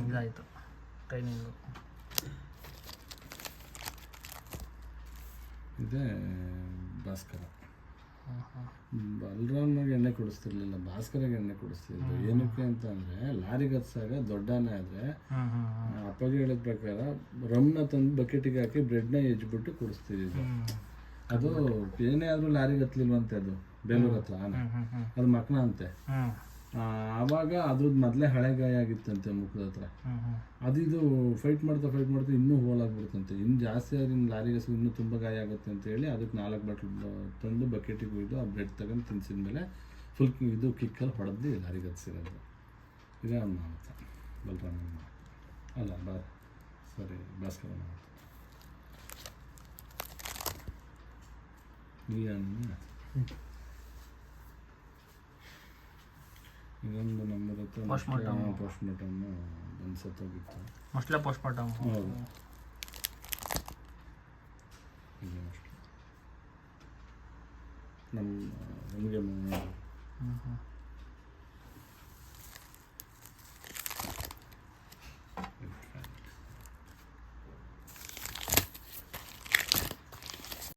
ಇದಾಯಿತು ಟ್ರೈನಿಂಗು ಇದೇ ಭಾಸ್ಕರ. ಬಲರಾಮ್ಗೆ ಎಣ್ಣೆ ಕುಡಿಸ್ತಿರ್ಲಿಲ್ಲ ಭಾಸ್ಕರಿಗೆ ಎಣ್ಣೆ ಕುಡಿಸ್ತಿದ್ರು. ಏನಕ್ಕೆ ಅಂತ ಅಂದ್ರೆ ಲಾರಿಗೆ ಹತ್ಸಾಗ ದೊಡ್ಡನೇ ಆದ್ರೆ ಅಪ್ಪಾಜಿ ಹೇಳಿದ ಪ್ರಕಾರ ರಮ್ನ ತಂದು ಬಕೆಟಿಗೆ ಹಾಕಿ ಬ್ರೆಡ್ನ ಎಜ್ಬಿಟ್ಟು ಕೊಡಿಸ್ತಿದ್ರು ಅದು ಏನೇ ಆದ್ರೂ ಲಾರಿಗೆ ಹತ್ಲಿಲ್ವಂತೆ ಅದು ಬೇಲೂರು ಹತ್ರ ಅದು ಮಕ್ನ ಅಂತೆ ಆವಾಗ ಅದ್ರದ್ದು ಮೊದಲೇ ಹಳೆ ಗಾಯ ಆಗಿತ್ತಂತೆ ಮುಖದ ಹತ್ರ. ಅದಿದು ಹ್ಞೂ ಅದು ಇದು ಫೈಟ್ ಮಾಡ್ತಾ ಫೈಟ್ ಮಾಡ್ತಾ ಇನ್ನೂ ಹೋಲಾಗ್ಬಿಡ್ತಂತೆ ಇನ್ನು ಜಾಸ್ತಿ ಆದ್ರೆ ಇನ್ನು ಲಾರಿಗೆ ಇನ್ನೂ ತುಂಬ ಗಾಯ ಆಗುತ್ತೆ ಅಂತ ಹೇಳಿ ಅದಕ್ಕೆ ನಾಲ್ಕು ಬಾಟ್ಲ್ ತಂದು ಬಕೆಟಿಗೆ ಒಯ್ದು ಆ ಬ್ರೆಡ್ ತಗೊಂಡು ತಿನ್ಸಿದ ಮೇಲೆ ಫುಲ್ ಇದು ಕಿಕ್ಕಲ್ಲಿ ಹೊಡೆದು ಲಾರಿಗೆ ಹತ್ಸಿರೋದು. ಇದೇ ಅವ್ನ ಅಂತ ಬಲರಾಮ ಅಲ್ಲ ಬಾ ಸರಿ ಭಾಸ್ಕರ ಮಾವತ ಈ ಇನ್ನೊಂದು ನಮ್ಮ ಹತ್ರ ಪೋಸ್ಟ್ಮಾರ್ಟಮ್ ಪೋಸ್ಟ್ ಮಾರ್ಟಮ್ ಒಂದು ಸತ್ತೋಗಿತ್ತು. ಮಸ್ಟ್ಲೆ ಪೋಸ್ಟ್ ಮಾರ್ಟಮ್ ಹೌದು ನಮ್ಮ ನಮಗೆ ಹ್ಞೂ ಹ್ಞೂ